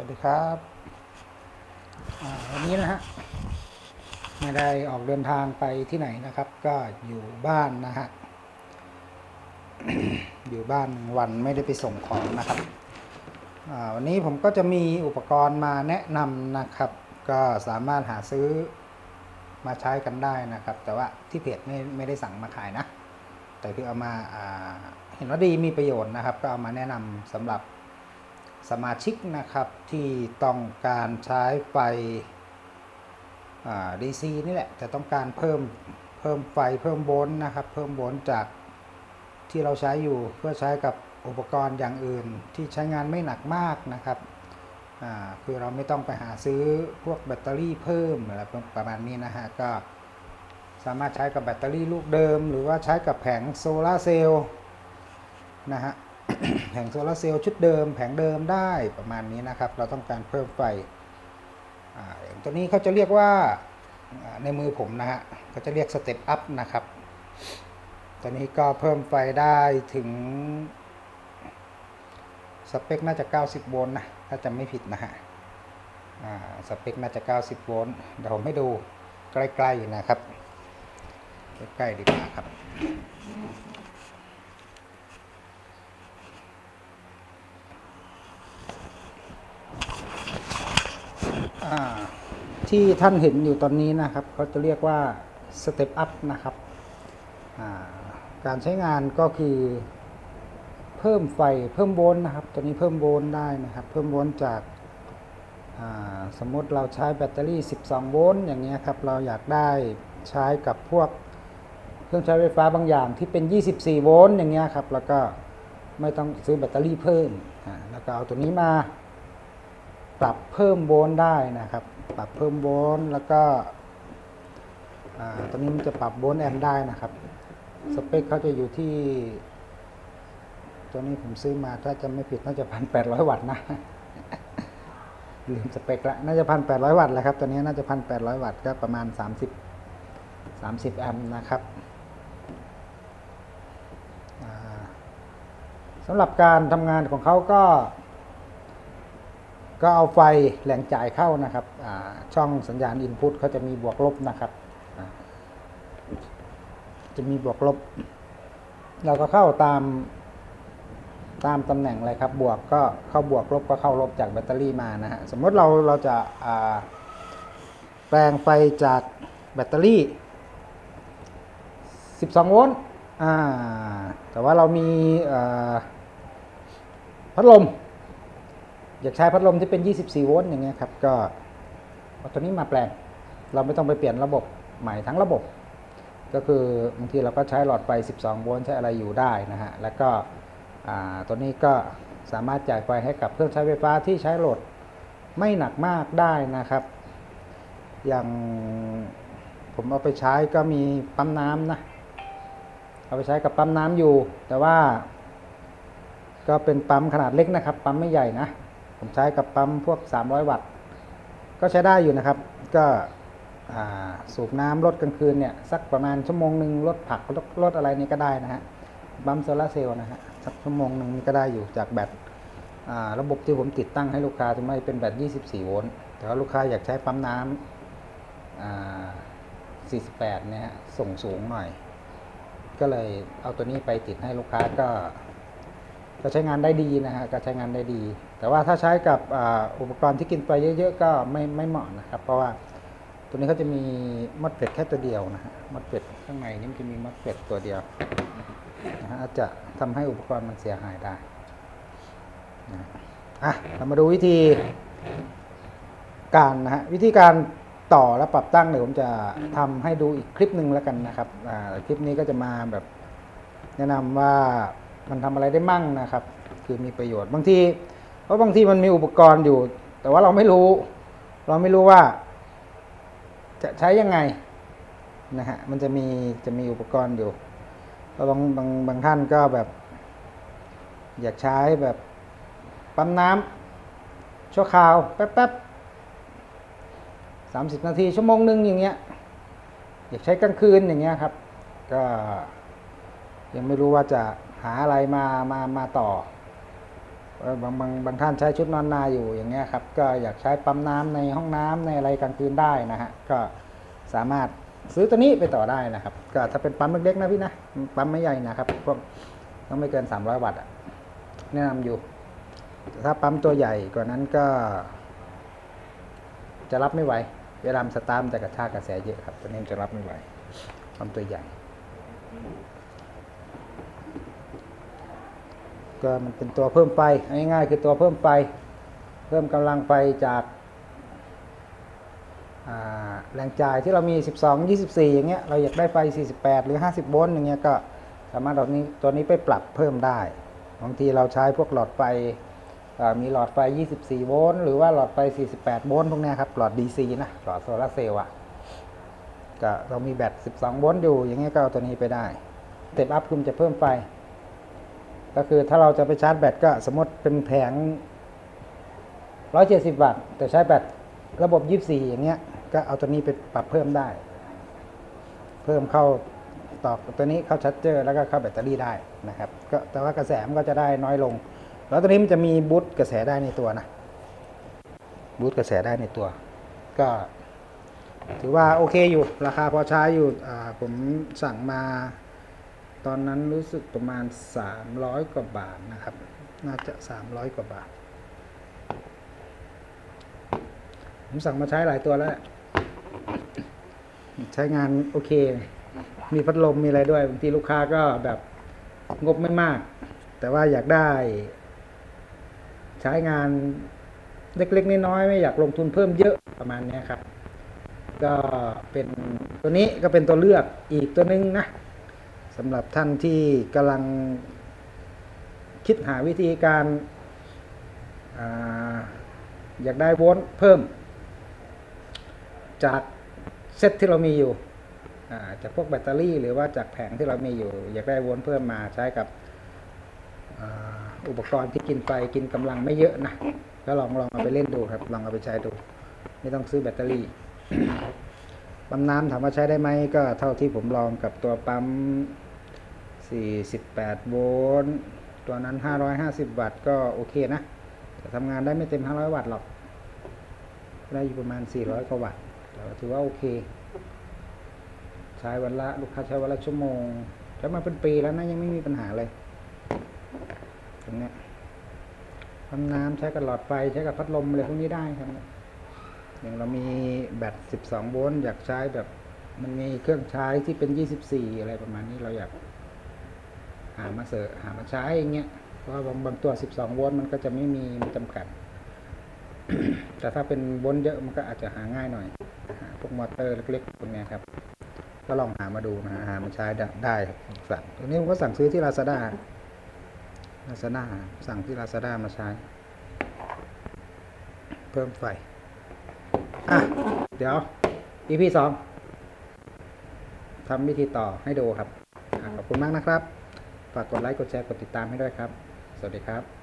วัสดีครับวันนี้นะฮะไม่ได้ออกเดินทางไปที่ไหนนะครับ ก็อยู่บ้านนะฮะอยู่บ้านวันไม่ได้ไปส่งของนะครับวันนี้ผมก็จะมีอุปกรณ์มาแนะนำนะครับ ก็สามารถหาซื้อมาใช้กันได้นะครับ แต่ว่าที่เพจไม่ไม่ได้สั่งมาขายนะ แต่คือเอามาอ่าเห็นว่าดีมีประโยชน์นะครับ ก็เอามาแนะนำสำหรับ สมาชิกนะครับที่ต้องการใช้ไฟดีซีนี่แหละแต่ต้องการเพิ่มเพิ่มไฟเพิ่มโวลต์นะครับ เพิ่มโวลต์จากที่เราใช้อยู่เพื่อใช้กับอุปกรณ์อย่างอื่นที่ใช้งานไม่หนักมากนะครับคือเราไม่ต้องไปหาซื้อพวกแบตเตอรี่เพิ่มอะไรประมาณนี้นะฮะก็สามารถใช้กับแบตเตอรี่ลูกเดิม หรือว่าใช้กับแผงโซลาเซลล์นะฮะ แผงโซลาร์เซลล์ชุดเดิม แผงเดิมได้ประมาณนี้นะครับ เราต้องการเพิ่มไฟอย่างตัวนี้เขาจะเรียกว่าในมือผมนะฮะเขาจะเรียกสเต็ปอัพนะครับตัวนี้ก็เพิ่มไฟได้ถึง สเปคน่าจะ 90 โวลต์นะ ถ้าจำไม่ผิดนะฮะสเปคน่าจะ 90 โวลต์เดี๋ยวผมให้ดูใกล้ ๆ นะครับ ใกล้ ๆ ดีกว่าครับ ที่ท่านเห็นอยู่ตอนนี้นะครับเขาจะเรียกว่าสเต็ปอัพนะครับการใช้งานก็คือเพิ่มไฟเพิ่มโวลต์นะครับ ตัวนี้เพิ่มโวลต์ได้นะครับ เพิ่มโวลต์จากสมมติเราใช้แบตเตอรี่ 12 โวลต์อย่างเงี้ยครับ เราอยากได้ใช้กับพวกเครื่องใช้ไฟฟ้าบางอย่างที่เป็น 24 โวลต์อย่างเงี้ยครับ แล้วก็ไม่ต้องซื้อแบตเตอรี่เพิ่ม แล้วก็เอาตัวนี้มา ปรับเพิ่มโวลต์ได้นะครับ ปรับเพิ่มโวลต์แล้วก็ตอนนี้มันจะปรับโวลต์แอมป์ได้นะครับ สเปคเขาจะอยู่ที่ ตัวนี้ผมซื้อมาถ้าจะไม่ผิดน่าจะพันแปดร้อยวัตต์นะลืมสเปคละน่าจะพันแปดร้อยวัตต์แหละครับ ตัวนี้น่าจะพันแปดร้อยวัตต์ก็ประมาณสามสิบสามสิบแอมป์นะครับสำหรับการทำงานของเขาก็ ก็เอาไฟแหล่งจ่ายเข้านะครับช่องสัญญาณอินพุตเขาจะมีบวกลบนะครับ จะมีบวกลบ เราก็เข้าตามตามตำแหน่งเลยครับ บวกก็เข้าบวกลบก็เข้าลบจากแบตเตอรี่มานะฮะสมมติเราเราจะาแปลงไฟจากแบตเตอรี่ 12 โวลต์แต่ว่าเรามีพัดลม อยากใช้พัดลมที่เป็น 24 โวลต์อย่างเงี้ยครับก็เอาตัวนี้มาแปลง เราไม่ต้องไปเปลี่ยนระบบใหม่ทั้งระบบ ก็คือบางทีเราก็ใช้หลอดไฟ 12 โวลต์ใช้อะไรอยู่ได้นะฮะแล้วก็ตัวนี้ก็สามารถจ่ายไฟให้กับเครื่องใช้ไฟฟ้าที่ใช้โหลดไม่หนักมากได้นะครับ อย่างผมเอาไปใช้ก็มีปั๊มน้ำนะ เอาไปใช้กับปั๊มน้ำอยู่ แต่ว่า ก็เป็นปั๊มขนาดเล็กนะครับ ปั๊มไม่ใหญ่นะ ผมใช้กับปั๊มพวก 300 วัตต์ ก็ใช้ได้อยู่นะครับ ก็สูบน้ำลดกลางคืนเนี่ยสักประมาณชั่วโมงหนึ่งลดผักลดลดอะไรนี่ก็ได้นะฮะปั๊มโซลาเซลล์นะฮะสักชั่วโมงหนึ่งนี่ก็ได้อยู่จากแบตระบบที่ผมติดตั้งให้ลูกค้าจะไม่เป็นแบต 24 โวลต์แต่ว่าลูกค้าอยากใช้ปั๊มน้ำอ่า48 เนี่ยฮะส่งสูงหน่อย ก็เลยเอาตัวนี้ไปติดให้ลูกค้าก็ ก็ใช้งานได้ดีนะฮะก็ใช้งานได้ดี แต่ว่าถ้าใช้กับอ,อุปกรณ์ที่กินไฟเยอะๆก็ไม่ไม่เหมาะนะครับ เพราะว่าตัวนี้เขาจะมีมอดเฟดแค่ตัวเดียวนะฮะมอดเฟดข้างในนี่มันจะมีมอดเฟดตัวเดียวนะฮะอาจจะทำให้อุปกรณ์มันเสียหายได้นะอะเรามาดูวิธีการนะฮะวิธีการต่อและปรับตั้งเดี๋ยวผมจะทำให้ดูอีกคลิปหนึ่งแล้วกันนะครับอ่าคลิปนี้ก็จะมาแบบแนะนำว่า มันทำอะไรได้มั่งนะครับ คือมีประโยชน์บางทีเพราะบางทีมันมีอุปกรณ์อยู่ แต่ว่าเราไม่รู้ เราไม่รู้ว่า จะใช้ยังไงนะฮะมันจะมีจะมีอุปกรณ์อยู่บางบางบางท่านก็แบบ อยากใช้แบบปั๊มน้ำชั่วคราวแป๊บๆสามสิบนาทีชั่วโมงหนึ่งอย่างเงี้ยอยากใช้กลางคืนอย่างเงี้ยครับ ก็ยังไม่รู้ว่าจะ หาอะไรมามามาต่อบางบางบางท่านใช้ชุดนอนนาอยู่อย่างเงี้ยครับ ก็อยากใช้ปั๊มน้ำในห้องน้ำในอะไรกลางคืนได้นะฮะก็สามารถซื้อตัวนี้ไปต่อได้นะครับ ก็ถ้าเป็นปั๊มเล็กๆนะพี่นะปั๊มไม่ใหญ่นะครับพวกต้องไม่เกิน 300 วัตต์แนะนำอยู่ถ้าปั๊มตัวใหญ่กว่านั้นก็ จะรับไม่ไหว เวลาสตาร์ทมันจะกระชากกระแสเยอะครับตัวนี้จะรับไม่ไหวปั๊มตัวใหญ่ ก็มันเป็นตัวเพิ่มไฟง่ายๆคือตัวเพิ่มไฟเพิ่มกำลังไฟจากแรงจ่ายที่เรามี 12 24 อย่างเงี้ยเราอยากได้ไฟ 48 หรือ 50 โวลต์อย่างเงี้ยก็สามารถเอานี้ตัวนี้ไปปรับเพิ่มได้บางทีเราใช้พวกหลอดไฟมีหลอดไฟ 24 โวลต์หรือว่าหลอดไฟ 48 โวลต์พวกนี้ครับหลอด DC นะหลอดโซลาร์เซลล์อะก็เรามีแบต 12 โวลต์อยู่อย่างเงี้ยก็เอาตัวนี้ไปได้เต็ปอัพคือมันจะเพิ่มไฟ ก็คือถ้าเราจะไปชาร์จแบตก็สมมติเป็นแผง 170 วัตต์ แต่ใช้แบตระบบ 24 อย่างเงี้ย ก็เอาตัวนี้ไปปรับเพิ่มได้ เพิ่มเข้าต่อตัวนี้เข้าชาร์จเจอร์แล้วก็เข้าแบตเตอรี่ได้นะครับก็แต่ว่ากระแสมันก็จะได้น้อยลง แล้วตัวนี้มันจะมีบูตกระแสได้ในตัวนะบูตกระแสได้ในตัว ก็ ถือว่าโอเคอยู่ราคาพอใช้อยู่ผมสั่งมา ตอนนั้นรู้สึกประมาณ 300 กว่าบาทนะครับ น่าจะ 300 กว่าบาท ผมสั่งมาใช้หลายตัวแล้ว ใช้งานโอเค มีพัดลมมีอะไรด้วยบางทีลูกค้าก็แบบงบไม่มาก แต่ว่าอยากได้ ใช้งานเล็กๆน้อยๆไม่อยากลงทุนเพิ่มเยอะประมาณนี้ครับ ก็เป็นตัวนี้ก็เป็นตัวเลือกอีกตัวหนึงนะ สำหรับท่านที่กำลังคิดหาวิธีการอาอยากได้โวลต์เพิ่ม จากเซตที่เรามีอยู่าจากพวกแบตเตอรี่ หรือว่าจากแผงที่เรามีอยู่ อยากได้โวลต์เพิ่มมาใช้กับอ,อุปกรณ์ที่กินไฟกินกำลังไม่เยอะนะก็ลองลองเอาไปเล่นดูครับ ลองเอาไปใช้ดู ไม่ต้องซื้อแบตเตอรี่ปั๊มน้ำถามว่าใช้ได้ไหมก็เท่าที่ผมลองกับตัวปั๊ม 48 โวลต์ ตัวนั้น 550 วัตต์ก็โอเคนะแต่ทำงานได้ไม่เต็ม 500 วัตต์หรอก ได้อยู่ประมาณ 400 กว่าวัตต์ถือว่าโอเค ใช้วันละลูกค้าใช้วันละชั่วโมงใช้มาเป็นปีแล้วนะ ยังไม่มีปัญหาเลยตรงนี้ยปั๊มน้ำใช้กับหลอดไฟใช้กับพัดลมอะไรพวกนี้ได้ครับอย่างเรามีแบต 12 โวลต์อยากใช้แบบมันมีเครื่องใช้ที่เป็น 24 อะไรประมาณนี้เราอยาก หามาเสร์หามาใช้อย่างเงี้ยเพราะว่าบางบางตัว 12 โวลต์มันก็จะไม่มีมีจำกัด แต่ถ้าเป็นโวลต์เยอะมันก็อาจจะหาง่ายหน่อยหาพวกมอเตอร์เล็กๆพวกเนี้ยครับ ก็ลองหามาดูนะฮะหามาใช้ได้ไดสั่งตัวนี้ผมก็สั่งซื้อที่ Lazada Lazada สั่งที่ Lazada มาใช้ เพิ่มไฟอะเดี๋ยว EP สองทำวิธีต่อให้ดูครับ ขอบคุณมากนะครับ ฝากกดไลค์ กดแชร์ กดติดตามให้ด้วยครับ สวัสดีครับ